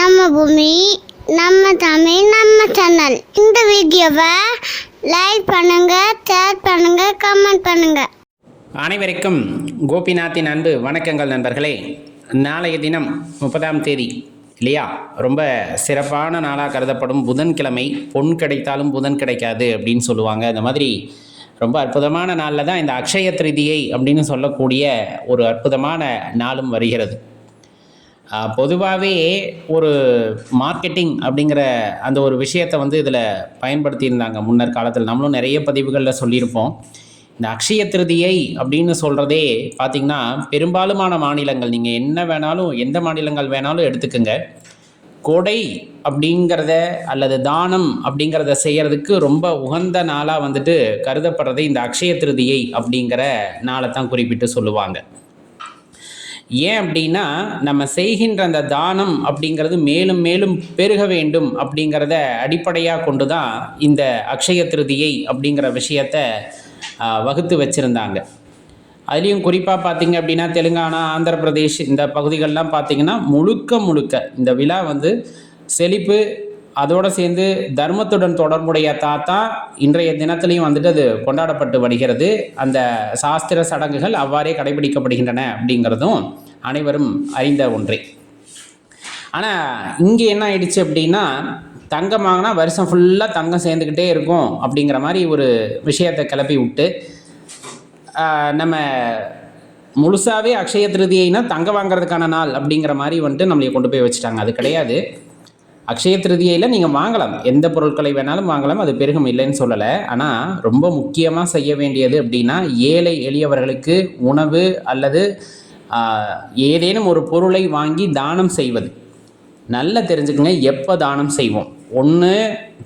நம்ம பூமி நம்ம தமிழ் நம்ம சேனல். இந்த வீடியோவை லைக் பண்ணுங்க ஷேர் பண்ணுங்க கமெண்ட் பண்ணுங்க. அனைவருக்கும் கோபிநாத்தின் அன்பு வணக்கங்கள் நண்பர்களே. நாளைய தினம் முப்பதாம் தேதி இல்லையா? ரொம்ப சிறப்பான நாளாக கருதப்படும் புதன்கிழமை. பொன் கிடைத்தாலும் புதன் கிடைக்காது அப்படின்னு சொல்லுவாங்க. இந்த மாதிரி ரொம்ப அற்புதமான நாளில் தான் இந்த அக்ஷய திருதியை அப்படின்னு சொல்லக்கூடிய ஒரு அற்புதமான நாளும் வருகிறது. பொதுவாகவே ஒரு மார்க்கெட்டிங் அப்படிங்கிற அந்த ஒரு விஷயத்தை வந்து இதில் பயன்படுத்தியிருந்தாங்க முன்னர் காலத்தில். நம்மளும் நிறைய பதிவுகளில் சொல்லியிருப்போம். இந்த அக்ஷய திருதியை அப்படின்னு சொல்கிறதே பார்த்திங்கன்னா பெரும்பாலுமான மாநிலங்கள் நீங்கள் என்ன வேணாலும் எந்த மாநிலங்கள் வேணாலும் எடுத்துக்கோங்க. கொடை அப்படிங்கிறத அல்லது தானம் அப்படிங்கிறத செய்கிறதுக்கு ரொம்ப உகந்த நாளாக வந்துட்டு கருதப்படுறது இந்த அக்ஷய திருதியை அப்படிங்கிற நாளை தான் குறிப்பிட்டு சொல்லுவாங்க. ஏன் அப்படின்னா நம்ம செய்கின்ற அந்த தானம் அப்படிங்கிறது மேலும் மேலும் பெருக வேண்டும் அப்படிங்கிறத அடிப்படையாக கொண்டு தான் இந்த அக்ஷய திருதியை அப்படிங்கிற விஷயத்த வகுத்து வச்சுருந்தாங்க. அதுலேயும் குறிப்பாக பார்த்தீங்க அப்படின்னா தெலுங்கானா ஆந்திர பிரதேஷ் இந்த பகுதிகளெலாம் பார்த்தீங்கன்னா முழுக்க முழுக்க இந்த விழா வந்து செழிப்பு அதோடு சேர்ந்து தர்மத்துடன் தொடர்புடைய தாத்தா இன்றைய தினத்திலையும் வந்துட்டு அது கொண்டாடப்பட்டு வருகிறது. அந்த சாஸ்திர சடங்குகள் அவ்வாறே கடைபிடிக்கப்படுகின்றன அப்படிங்கிறதும் அனைவரும் அறிந்த ஒன்றே. ஆனால் இங்கே என்ன ஆயிடுச்சு அப்படின்னா தங்கம் வாங்கினா வருஷம் ஃபுல்லாக தங்கம் சேர்ந்துக்கிட்டே இருக்கும் அப்படிங்கிற மாதிரி ஒரு விஷயத்தை கிளப்பி விட்டு நம்ம முழுசாகவே அக்ஷய திருதியைனா தங்கம் வாங்குறதுக்கான நாள் அப்படிங்கிற மாதிரி வந்துட்டு நம்மளை கொண்டு போய் வச்சுட்டாங்க. அது கிடையாது. அக்ஷய திருதியையில் நீங்கள் வாங்கலாம். எந்த பொருட்களை வேணாலும் வாங்கலாம். அது பெருகும் இல்லைன்னு சொல்லலை. ஆனால் ரொம்ப முக்கியமாக செய்ய வேண்டியது அப்படின்னா ஏழை எளியவர்களுக்கு உணவு அல்லது ஏதேனும் ஒரு பொருளை வாங்கி தானம் செய்வது. நல்லா தெரிஞ்சுக்கங்க எப்போ தானம் செய்வோம்? ஒன்று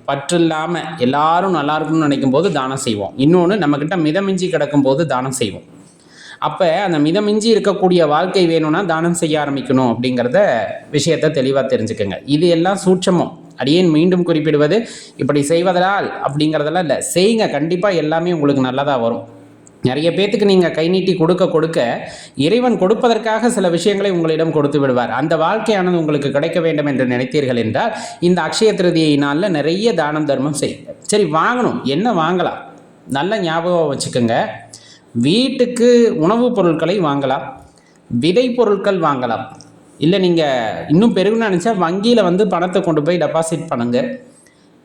பற்று இல்லாமல் எல்லாரும் நல்லா இருக்கணும்னு நினைக்கும் போது தானம் செய்வோம். இன்னொன்று நம்மக்கிட்ட மிதமிஞ்சி கிடக்கும் போது தானம் செய்வோம். அப்போ அந்த மிதமிஞ்சி இருக்கக்கூடிய வாழ்க்கை வேணும்னா தானம் செய்ய ஆரம்பிக்கணும் அப்படிங்கிறத விஷயத்தை தெளிவாக தெரிஞ்சுக்கோங்க. இது எல்லாம் சூட்சமும். அடியேன் மீண்டும் குறிப்பிடுவது இப்படி செய்வதால் அப்படிங்கிறதெல்லாம் இல்லை. செய்யுங்க கண்டிப்பாக எல்லாமே உங்களுக்கு நல்லதாக வரும். நிறைய பேத்துக்கு நீங்கள் கை நீட்டி கொடுக்க கொடுக்க இறைவன் கொடுப்பதற்காக சில விஷயங்களை உங்களிடம் கொடுத்து விடுவார். அந்த வாழ்க்கையானது உங்களுக்கு கிடைக்க வேண்டும் என்று நினைத்தீர்கள் என்றால் இந்த அக்ஷய திருதியை நாளில் நிறைய தானம் தர்மம் செய்யுங்க. சரி வாங்கணும். என்ன வாங்கலாம்? நல்ல ஞாபகம் வச்சுக்கோங்க. வீட்டுக்கு உணவுப் பொருட்களை வாங்கலாம் விதை பொருட்கள் வாங்கலாம். இல்லை நீங்கள் இன்னும் பெருகுன்னு நினச்சா வங்கியில் வந்து பணத்தை கொண்டு போய் டெபாசிட் பண்ணுங்க.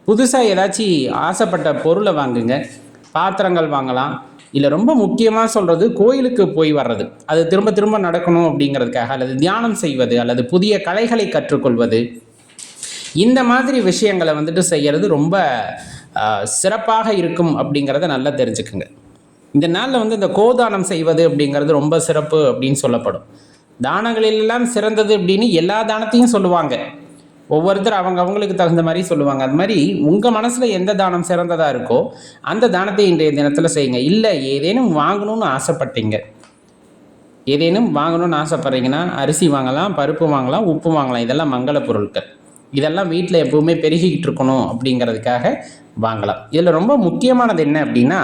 புதுசாக ஏதாச்சும் ஆசைப்பட்ட பொருளை வாங்குங்க பாத்திரங்கள் வாங்கலாம். இல்லை ரொம்ப முக்கியமாக சொல்கிறது கோயிலுக்கு போய் வர்றது. அது திரும்ப திரும்ப நடக்கணும் அப்படிங்கிறதுக்காக அல்லது தியானம் செய்வது அல்லது புதிய கலைகளை கற்றுக்கொள்வது. இந்த மாதிரி விஷயங்களை வந்துட்டு செய்கிறது ரொம்ப சிறப்பாக இருக்கும் அப்படிங்கிறத நல்லா தெரிஞ்சுக்குங்க. இந்த நாளில் வந்து இந்த கோதானம் செய்வது அப்படிங்கிறது ரொம்ப சிறப்பு அப்படின்னு சொல்லப்படும். தானங்களிலெல்லாம் சிறந்தது அப்படின்னு எல்லா தானத்தையும் சொல்லுவாங்க. ஒவ்வொருத்தர் அவங்க அவங்களுக்கு தகுந்த மாதிரி சொல்லுவாங்க. அது மாதிரி உங்கள் மனசில் எந்த தானம் சிறந்ததாக இருக்கோ அந்த தானத்தை இன்றைய தினத்தில் செய்யுங்க. இல்லை ஏதேனும் வாங்கணும்னு ஆசைப்பட்டீங்க. ஏதேனும் வாங்கணும்னு ஆசைப்பட்றீங்கன்னா அரிசி வாங்கலாம் பருப்பு வாங்கலாம் உப்பு வாங்கலாம். இதெல்லாம் மங்கள பொருட்கள். இதெல்லாம் வீட்டில் எப்பவுமே பெருகிக்கிட்டு இருக்கணும் அப்படிங்கிறதுக்காக வாங்கலாம். இதில் ரொம்ப முக்கியமானது என்ன அப்படின்னா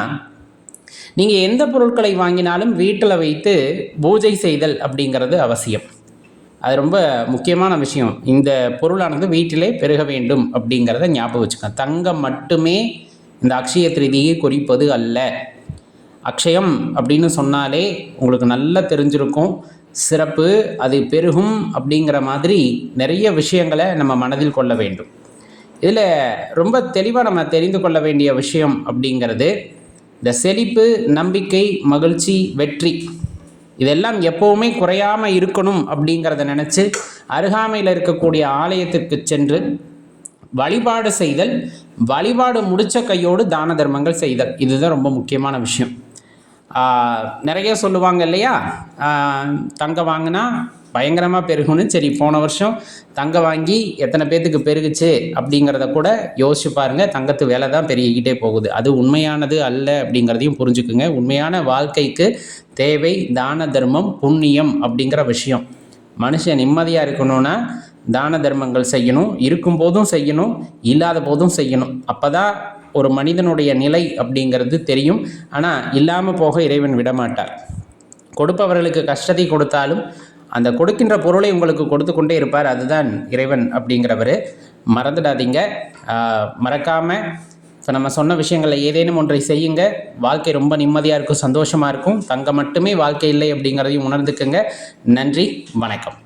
நீங்கள் எந்த பொருட்களை வாங்கினாலும் வீட்டில் வைத்து பூஜை செய்தல் அப்படிங்கிறது அவசியம். அது ரொம்ப முக்கியமான விஷயம். இந்த பொருளானது வீட்டிலே பெருக வேண்டும் அப்படிங்கிறத ஞாபகம் வச்சுக்கோங்க. தங்கம் மட்டுமே இந்த அக்ஷய திருதியை குறிப்பது அல்ல. அக்ஷயம் அப்படின்னு சொன்னாலே உங்களுக்கு நல்லா தெரிஞ்சிருக்கும். சிறப்பு அது பெருகும் அப்படிங்கிற மாதிரி நிறைய விஷயங்களை நம்ம மனதில் கொள்ள வேண்டும். இதில் ரொம்ப தெளிவாக நம்ம தெரிந்து கொள்ள வேண்டிய விஷயம் அப்படிங்கிறது இந்த செழிப்பு நம்பிக்கை மகிழ்ச்சி வெற்றி இதெல்லாம் எப்போவுமே குறையாமல் இருக்கணும் அப்படிங்கிறத நினச்சி அருகாமையில் இருக்கக்கூடிய ஆலயத்திற்கு சென்று வழிபாடு செய்தல் வழிபாடு முடித்த கையோடு தான தர்மங்கள் செய்தல். இதுதான் ரொம்ப முக்கியமான விஷயம். நிறைய சொல்லுவாங்க இல்லையா? தங்கம் வாங்கினா பயங்கரமாக பெருகணும் சரி போன வருஷம் தங்கம் வாங்கி எத்தனை பேர்த்துக்கு பெருகுச்சு அப்படிங்கிறத கூட யோசிச்சு பாருங்கள் தங்கத்து விலை தான் பெருகிக்கிட்டே போகுது. அது உண்மையானது அல்ல அப்படிங்கிறதையும் புரிஞ்சுக்குங்க. உண்மையான வாழ்க்கைக்கு தேவை தான தர்மம் புண்ணியம் அப்படிங்கிற விஷயம். மனுஷன் நிம்மதியாக இருக்கணும்னா தான தர்மங்கள் செய்யணும். இருக்கும் போதும் செய்யணும் இல்லாத போதும் செய்யணும். அப்போ தான் ஒரு மனிதனுடைய நிலை அப்படிங்கிறது தெரியும். ஆனால் இல்லாமல் போக இறைவன் விடமாட்டார். கொடுப்பவர்களுக்கு கஷ்டத்தை கொடுத்தாலும் அந்த கொடுக்கின்ற பொருளை உங்களுக்கு கொடுத்து கொண்டே இருப்பார். அதுதான் இறைவன் அப்படிங்கிறவர். மறந்துடாதீங்க. மறக்காமல் இப்போ நம்ம சொன்ன விஷயங்களில் ஏதேனும் ஒன்றை செய்யுங்க. வாழ்க்கை ரொம்ப நிம்மதியாக இருக்கும் சந்தோஷமாக இருக்கும். தங்க மட்டுமே வாழ்க்கை இல்லை அப்படிங்கிறதையும் உணர்ந்துக்குங்க. நன்றி வணக்கம்.